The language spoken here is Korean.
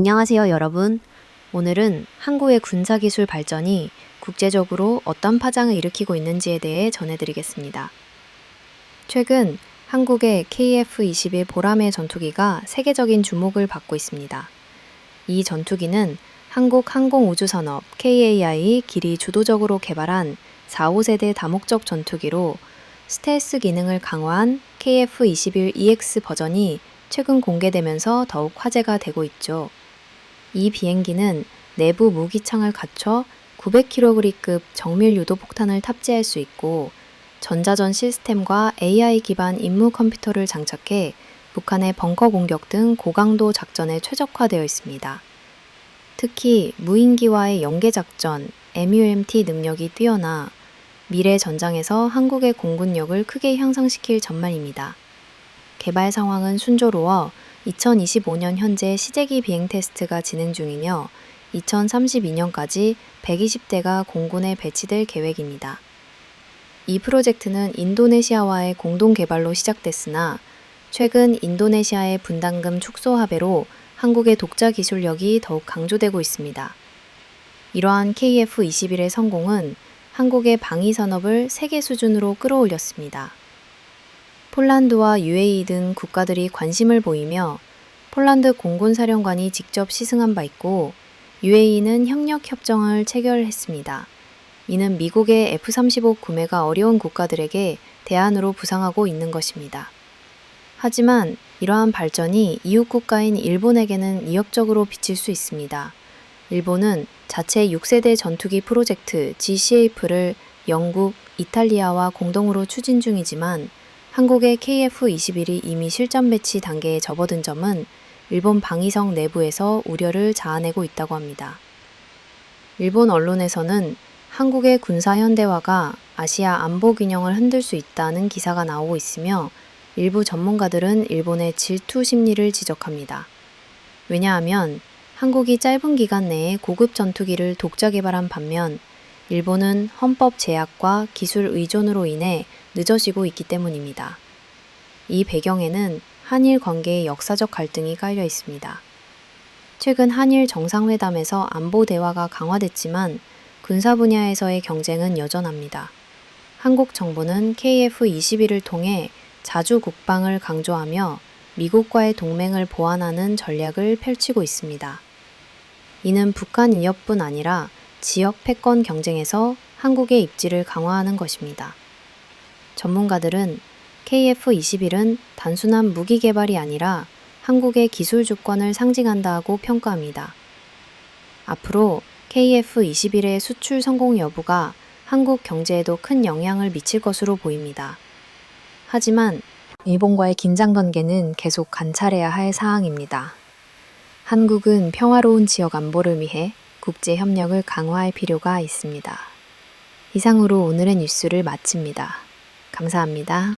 안녕하세요, 여러분. 오늘은 한국의 군사기술 발전이 국제적으로 어떤 파장을 일으키고 있는지에 대해 전해드리겠습니다. 최근 한국의 KF-21 보라매 전투기가 세계적인 주목을 받고 있습니다. 이 전투기는 한국 항공우주산업 KAI 길이 주도적으로 개발한 4, 5세대 다목적 전투기로 스텔스 기능을 강화한 KF-21EX 버전이 최근 공개되면서 더욱 화제가 되고 있죠. 이 비행기는 내부 무기창을 갖춰 900kg급 정밀 유도 폭탄을 탑재할 수 있고 전자전 시스템과 AI 기반 임무 컴퓨터를 장착해 북한의 벙커 공격 등 고강도 작전에 최적화되어 있습니다. 특히 무인기와의 연계 작전, MUMT 능력이 뛰어나 미래 전장에서 한국의 공군력을 크게 향상시킬 전망입니다. 개발 상황은 순조로워 2025년 현재 시제기 비행 테스트가 진행 중이며 2032년까지 120대가 공군에 배치될 계획입니다. 이 프로젝트는 인도네시아와의 공동 개발로 시작됐으나 최근 인도네시아의 분담금 축소 합의로 한국의 독자 기술력이 더욱 강조되고 있습니다. 이러한 KF-21의 성공은 한국의 방위 산업을 세계 수준으로 끌어올렸습니다. 폴란드와 UAE 등 국가들이 관심을 보이며 폴란드 공군 사령관이 직접 시승한 바 있고 UAE는 협력 협정을 체결했습니다. 이는 미국의 F-35 구매가 어려운 국가들에게 대안으로 부상하고 있는 것입니다. 하지만 이러한 발전이 이웃 국가인 일본에게는 위협적으로 비칠 수 있습니다. 일본은 자체 6세대 전투기 프로젝트 GCAF를 영국, 이탈리아와 공동으로 추진 중이지만 한국의 KF-21이 이미 실전 배치 단계에 접어든 점은 일본 방위성 내부에서 우려를 자아내고 있다고 합니다. 일본 언론에서는 한국의 군사 현대화가 아시아 안보 균형을 흔들 수 있다는 기사가 나오고 있으며 일부 전문가들은 일본의 질투 심리를 지적합니다. 왜냐하면 한국이 짧은 기간 내에 고급 전투기를 독자 개발한 반면 일본은 헌법 제약과 기술 의존으로 인해 늦어지고 있기 때문입니다. 이 배경에는 한일 관계의 역사적 갈등이 깔려 있습니다. 최근 한일 정상회담에서 안보 대화가 강화됐지만 군사 분야에서의 경쟁은 여전합니다. 한국 정부는 KF-21을 통해 자주 국방을 강조하며 미국과의 동맹을 보완하는 전략을 펼치고 있습니다. 이는 북한 위협뿐 아니라 지역 패권 경쟁에서 한국의 입지를 강화하는 것입니다. 전문가들은 KF-21은 단순한 무기 개발이 아니라 한국의 기술 주권을 상징한다고 평가합니다. 앞으로 KF-21의 수출 성공 여부가 한국 경제에도 큰 영향을 미칠 것으로 보입니다. 하지만 일본과의 긴장 관계는 계속 관찰해야 할 사항입니다. 한국은 평화로운 지역 안보를 위해 국제 협력을 강화할 필요가 있습니다. 이상으로 오늘의 뉴스를 마칩니다. 감사합니다.